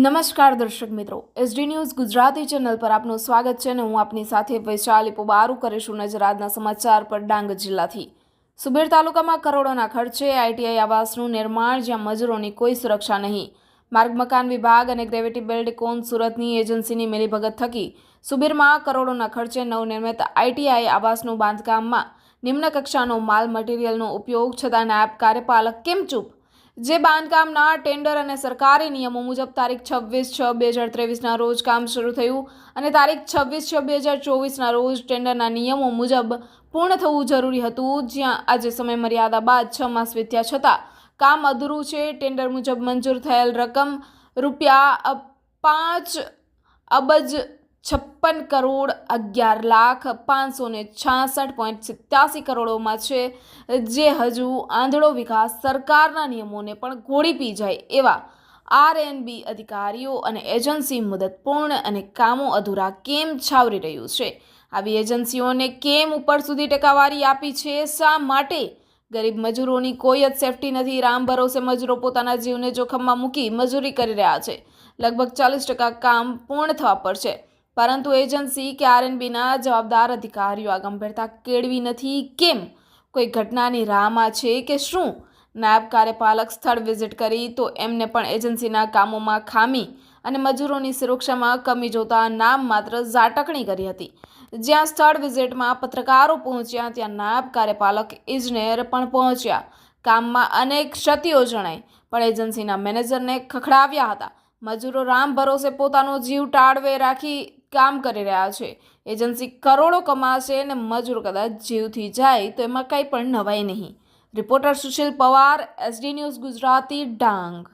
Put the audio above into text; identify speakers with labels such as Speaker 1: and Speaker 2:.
Speaker 1: નમસ્કાર દર્શક મિત્રો. એસડી ન્યૂઝ ગુજરાતી ચેનલ પર આપનું સ્વાગત છે અને હું આપની સાથે વૈશાલી પોબારું કરીશું નજર આજના સમાચાર પર ડાંગ જિલ્લાથી. સુબેર તાલુકામાં કરોડોના ખર્ચે આઈટીઆઈ આવાસનું નિર્માણ જ્યાં મજૂરોની કોઈ સુરક્ષા નહીં. માર્ગ મકાન વિભાગ અને ગ્રેવિટી બિલ્ડ કોન સુરતની એજન્સીની મિલીભગત થકી સુબીરમાં કરોડોના ખર્ચે નવનિર્મિત આઈટીઆઈ આવાસનું બાંધકામમાં નિમ્ન કક્ષાનો માલ મટીરિયલનો ઉપયોગ છતાં નાયબ કાર્યપાલક કેમ ચૂપ? જે બાંધકામના ટેન્ડર અને સરકારી નિયમો મુજબ તારીખ છવ્વીસ છ બે હજાર ત્રેવીસના રોજ કામ શરૂ થયું અને તારીખ છવ્વીસ છ બે હજાર ચોવીસના રોજ ટેન્ડરના નિયમો મુજબ પૂર્ણ થવું જરૂરી હતું, જ્યાં આજે સમય મર્યાદા બાદ છ માસ વીત્યા છતાં કામ અધૂરું છે. ટેન્ડર મુજબ મંજૂર થયેલ રકમ રૂપિયા પાંચ અબજ છપ્પન કરોડ અગિયાર લાખ પાંચસો ને છાસઠ પોઈન્ટ સિત્યાસી કરોડોમાં છે, જે હજુ આંધળો વિકાસ સરકારના નિયમોને પણ ગોળી પી જાય એવા આરએનબી અધિકારીઓ અને એજન્સી મુદત પૂર્ણ અને કામો અધૂરા કેમ છાવરી રહ્યું છે? આવી એજન્સીઓને કેમ ઉપર સુધી ટકાવારી આપી છે? શા માટે? ગરીબ મજૂરોની કોઈ જ સેફટી નથી, રામ ભરોસે મજૂરો પોતાના જીવને જોખમમાં મૂકી મજૂરી કરી રહ્યા છે. લગભગ ચાલીસ ટકા કામ પૂર્ણ થવા પર છે. પરંતુ એજન્સી કે આરએનબીના જવાબદાર અધિકારીઓ આ ગંભીરતા કેળવી નથી. કેમ? કોઈ ઘટનાની રાહમાં છે કે શું? નાયબ કાર્યપાલક સ્થળ વિઝિટ કરી તો એમને પણ એજન્સીના કામોમાં ખામી અને મજૂરોની સુરક્ષામાં કમી જોતા નામ માત્ર ઝાટકણી કરી હતી. જ્યાં સ્થળ વિઝિટમાં પત્રકારો પહોંચ્યા, ત્યાં નાયબ કાર્યપાલક ઇજનેર પણ પહોંચ્યા. કામમાં અનેક ક્ષતિઓ જણાઈ, પણ એજન્સીના મેનેજરને ખખડાવ્યા હતા. મજૂરો રામ ભરોસે પોતાનો જીવ ટાળવે રાખી કામ કરી રહ્યા છે. એજન્સી કરોડો કમાશે અને મજૂર કદાચ જીવથી જાય તો એમાં કંઈ પણ નવાઈ નહીં. Reporter Sushil Pawar, SD news Gujarati Dang.